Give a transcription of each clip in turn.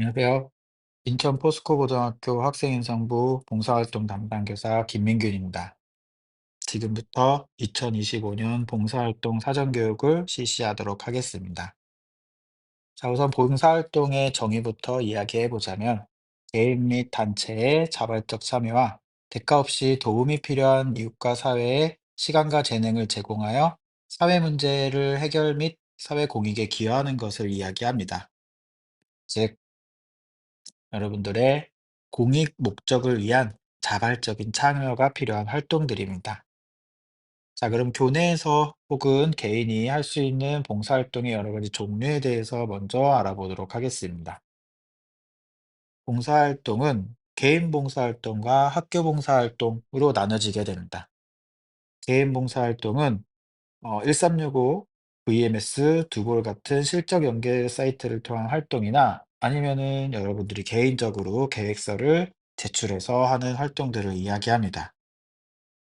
안녕하세요. 인천 포스코고등학교 학생인성부 봉사활동 담당 교사 김민균입니다. 지금부터 2025년 봉사활동 사전교육을 실시하도록 하겠습니다. 자, 우선 봉사활동의 정의부터 이야기해 보자면, 개인 및 단체의 자발적 참여와 대가 없이 도움이 필요한 이웃과 사회에 시간과 재능을 제공하여 사회 문제를 해결 및 사회 공익에 기여하는 것을 이야기합니다. 즉, 여러분들의 공익 목적을 위한 자발적인 참여가 필요한 활동들입니다. 자, 그럼 교내에서 혹은 개인이 할 수 있는 봉사활동의 여러 가지 종류에 대해서 먼저 알아보도록 하겠습니다. 봉사활동은 개인 봉사활동과 학교 봉사활동으로 나눠지게 됩니다. 개인 봉사활동은 어, 1365, VMS, 두골 같은 실적 연계 사이트를 통한 활동이나 아니면은 여러분들이 개인적으로 계획서를 제출해서 하는 활동들을 이야기합니다.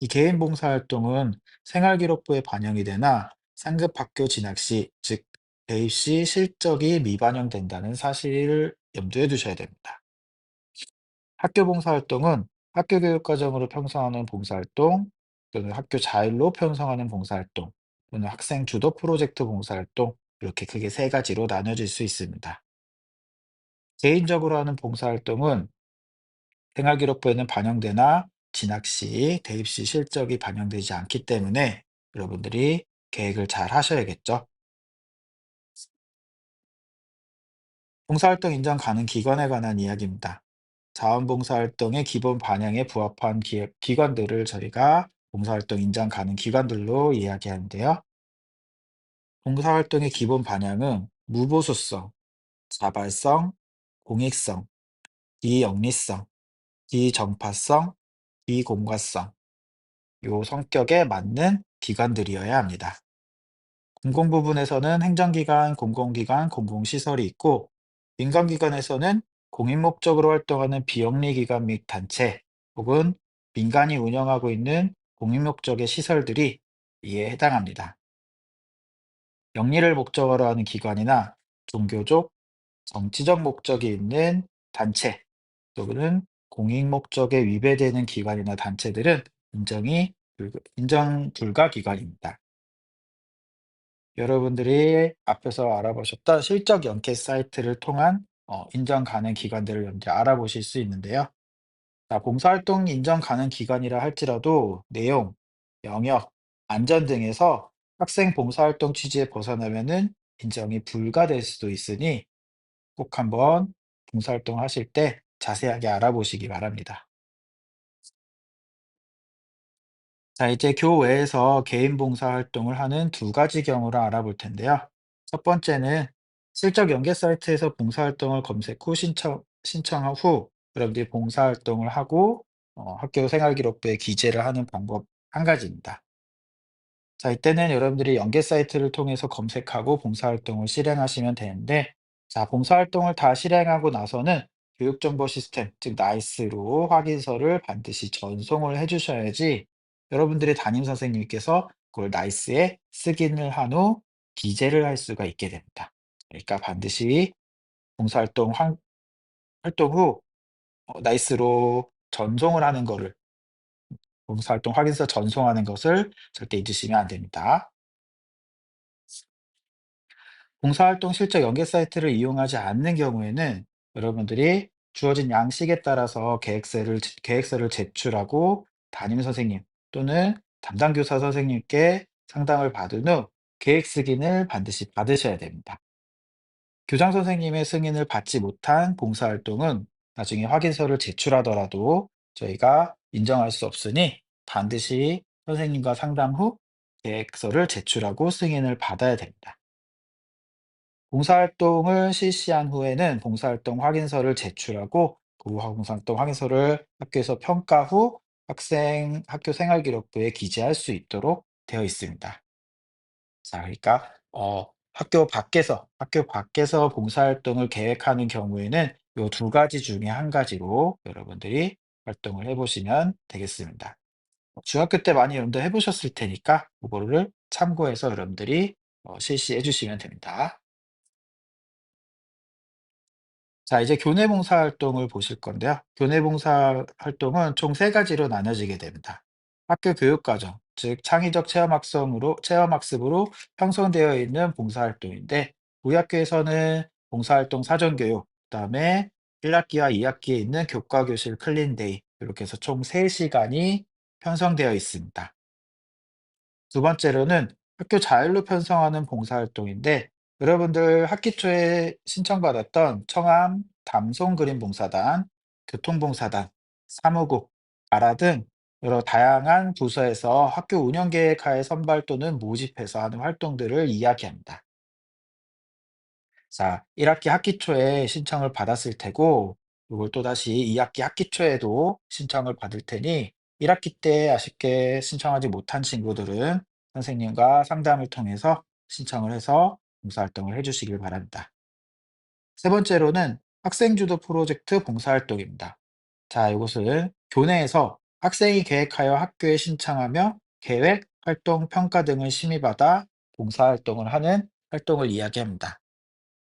이 개인 봉사활동은 생활기록부에 반영이 되나 상급 학교 진학 시, 즉 대입 시 실적이 미반영된다는 사실을 염두에 두셔야 됩니다. 학교 봉사활동은 학교 교육 과정으로 편성하는 봉사활동 또는 학교 자율로 편성하는 봉사활동 또는 학생 주도 프로젝트 봉사활동 이렇게 크게 세 가지로 나눠질 수 있습니다. 개인적으로 하는 봉사활동은 생활기록부에는 반영되나 진학 시, 대입 시 실적이 반영되지 않기 때문에 여러분들이 계획을 잘 하셔야겠죠. 봉사활동 인정 가능 기관에 관한 이야기입니다. 자원봉사활동의 기본 반영에 부합한 기, 기관들을 저희가 봉사활동 인정 가능 기관들로 이야기하는데요. 봉사활동의 기본 반영은 무보수성, 자발성, 공익성, 비영리성, 비정파성, 비공과성, 요 성격에 맞는 기관들이어야 합니다. 공공 부분에서는 행정기관, 공공기관, 공공시설이 있고 민간기관에서는 공익 목적으로 활동하는 비영리 기관 및 단체 혹은 민간이 운영하고 있는 공익 목적의 시설들이 이에 해당합니다. 영리를 목적으로 하는 기관이나 종교적, 정치적 목적이 있는 단체 또는 공익 목적에 위배되는 기관이나 단체들은 인정이 불- 인정 불가 기관입니다. 여러분들이 앞에서 알아보셨던 실적 연계 사이트를 통한 어, 인정 가능 기관들을 먼저 알아보실 수 있는데요. 자, 봉사활동 인정 가능 기관이라 할지라도 내용, 영역, 안전 등에서 학생 봉사활동 취지에 벗어나면은 인정이 불가될 수도 있으니 꼭 한번 봉사활동 하실 때 자세하게 알아보시기 바랍니다. 자, 이제 교외에서 개인 봉사활동을 하는 두 가지 경우를 알아볼 텐데요. 첫 번째는 실적 연계 사이트에서 봉사활동을 검색 후 신청, 신청 후 여러분들이 봉사활동을 하고 어, 학교 생활기록부에 기재를 하는 방법 한 가지입니다. 자, 이때는 여러분들이 연계 사이트를 통해서 검색하고 봉사활동을 실행하시면 되는데, 자, 봉사활동을 다 실행하고 나서는 교육정보 시스템, 즉 나이스로 확인서를 반드시 전송을 해주셔야지 여러분들의 담임 선생님께서 그걸 나이스에 승인을 한후 기재를 할 수가 있게 됩니다. 그러니까 반드시 봉사활동 활- 활동 후 어, 나이스로 전송을 하는 거를 봉사활동 확인서 전송하는 것을 절대 잊으시면 안 됩니다. 봉사활동 실적 연계 사이트를 이용하지 않는 경우에는 여러분들이 주어진 양식에 따라서 계획서를, 계획서를 제출하고 담임 선생님 또는 담당 교사 선생님께 상담을 받은 후 계획 승인을 반드시 받으셔야 됩니다. 교장 선생님의 승인을 받지 못한 봉사활동은 나중에 확인서를 제출하더라도 저희가 인정할 수 없으니 반드시 선생님과 상담 후 계획서를 제출하고 승인을 받아야 됩니다. 봉사활동을 실시한 후에는 봉사활동 확인서를 제출하고 그 봉사활동 확인서를 학교에서 평가 후 학생 학교 생활기록부에 기재할 수 있도록 되어 있습니다. 자, 그러니까 어, 학교 밖에서 학교 밖에서 봉사활동을 계획하는 경우에는 요두 가지 중에 한 가지로 여러분들이 활동을 해보시면 되겠습니다. 중학교 때 많이 여러분들 해보셨을 테니까 그거를 참고해서 여러분들이 어, 실시해 주시면 됩니다. 자, 이제 교내 봉사 활동을 보실 건데요. 교내 봉사 활동은 총 세 가지로 나눠지게 됩니다. 학교 교육 과정, 즉 창의적 체험 학습으로 체험 학습으로 형성되어 있는 봉사 활동인데 우리 학교에서는 봉사 활동 사전 교육, 그다음에 1학기와 2학기에 있는 교과 교실 클린 데이 이렇게 해서 총 3시간이 편성되어 있습니다. 두 번째로는 학교 자율로 편성하는 봉사활동인데 여러분들 학기 초에 신청받았던 청암 담송그림봉사단, 교통봉사단, 사무국, 아라 등 여러 다양한 부서에서 학교 운영계획하에 선발 또는 모집해서 하는 활동들을 이야기합니다. 자, 1학기 학기 초에 신청을 받았을 테고, 이걸 또다시 2학기 학기 초에도 신청을 받을 테니, 1학기 때 아쉽게 신청하지 못한 친구들은 선생님과 상담을 통해서 신청을 해서 봉사활동을 해주시길 바랍니다. 세 번째로는 학생주도 프로젝트 봉사활동입니다. 자, 이것은 교내에서 학생이 계획하여 학교에 신청하며 계획, 활동, 평가 등을 심의받아 봉사활동을 하는 활동을 이야기합니다.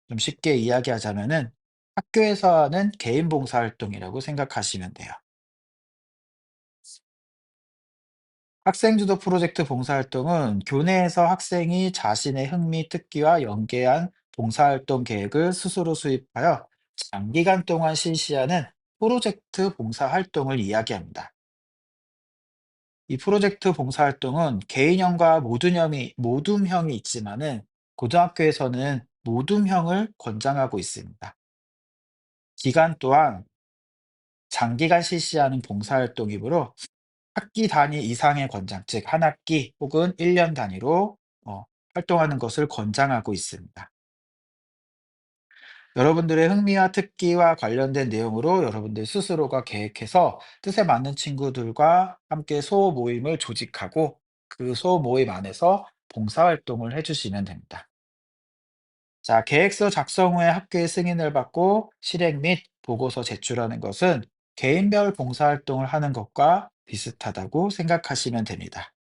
좀 쉽게 이야기하자면은 학교에서 하는 개인 봉사활동이라고 생각하시면 돼요. 학생 주도 프로젝트 봉사활동은 교내에서 학생이 자신의 흥미, 특기와 연계한 봉사활동 계획을 스스로 수립하여 장기간 동안 실시하는 프로젝트 봉사활동을 이야기합니다. 이 프로젝트 봉사활동은 개인형과 모둠형이, 모둠형이 있지만은 고등학교에서는 모둠형을 권장하고 있습니다. 기간 또한 장기간 실시하는 봉사활동이므로 학기 단위 이상의 권장, 즉 한 학기 혹은 1년 단위로 어, 활동하는 것을 권장하고 있습니다. 여러분들의 흥미와 특기와 관련된 내용으로 여러분들 스스로가 계획해서 뜻에 맞는 친구들과 함께 소모 모임을 조직하고 그 소모 모임 안에서 봉사활동을 해주시면 됩니다. 자, 계획서 작성 후에 학교의 승인을 받고 실행 및 보고서 제출하는 것은 개인별 봉사활동을 하는 것과 비슷하다고 생각하시면 됩니다.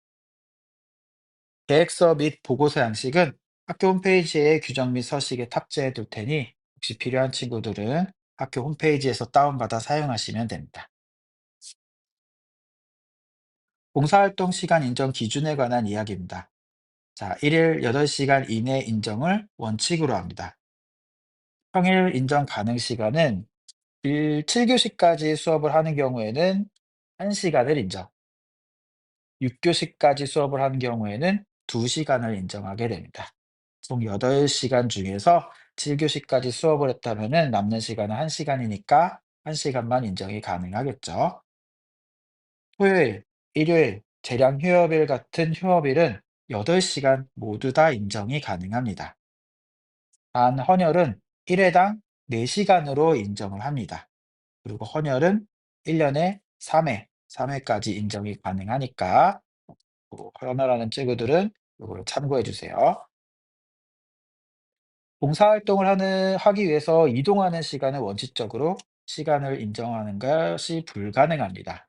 계획서 및 보고서 양식은 학교 홈페이지에 규정 및 서식에 탑재해 둘 테니 혹시 필요한 친구들은 학교 홈페이지에서 다운받아 사용하시면 됩니다. 봉사활동 시간 인정 기준에 관한 이야기입니다. 자, 1일 8시간 이내 인정을 원칙으로 합니다. 평일 인정 가능 시간은 1, 7교시까지 수업을 하는 경우에는 1시간을 인정, 6교시까지 수업을 하는 경우에는 2시간을 인정하게 됩니다. 총 8시간 중에서 7교시까지 수업을 했다면 남는 시간은 1시간이니까 1시간만 인정이 가능하겠죠. 토요일, 일요일, 재량 휴업일 같은 휴업일은 8시간 모두 다 인정이 가능합니다. 단 헌혈은 1회당 4시간으로 인정을 합니다. 그리고 헌혈은 1년에 3회, 3회까지 인정이 가능하니까 어, 헌혈하는 친구들은 이걸 참고해 주세요. 봉사활동을 하는 하기 위해서 이동하는 시간은 원칙적으로 시간을 인정하는 것이 불가능합니다.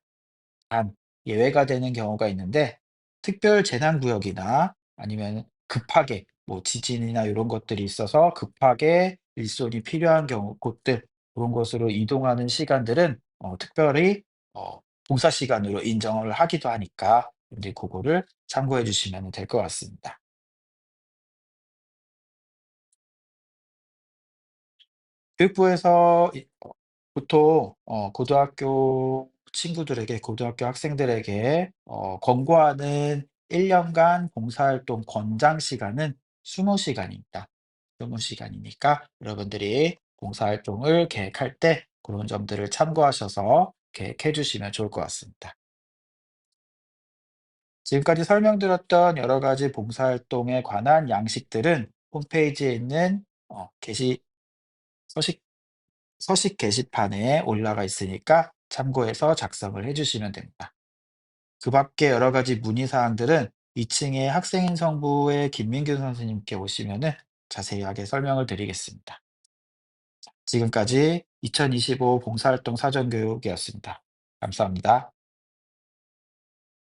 단 예외가 되는 경우가 있는데 특별 재난 구역이나 아니면 급하게 뭐 지진이나 이런 것들이 있어서 급하게 일손이 필요한 경우 곳들 그런 곳으로 이동하는 시간들은 어 특별히 어 봉사 시간으로 인정을 하기도 하니까 인제 고거를 참고해 주시면 될 것 같습니다. 교육부에서 이 어 보통 어 고등학교 친구들에게 고등학교 학생들에게 어 권고하는 1 년간 봉사활동 권장 시간은 20 시간입니다. 20 시간이니까 여러분들이 봉사활동을 계획할 때 고런 점들을 참고하셔서 계획해 주시면 좋을 것 같습니다. 지금까지 설명드렸던 여러 가지 봉사활동에 관한 양식들은 홈페이지에 있는 어 게시 서식 서식 게시판에 올라가 있으니까 참고해서 작성을 해 주시면 됩니다. 그 밖에 여러 가지 문의 사항들은 2 층에 학생인성부의 김민균 선생님께 오시면은 자세하게 설명을 드리겠습니다. 지금까지 2025 봉사활동 사전교육이었습니다. 감사합니다.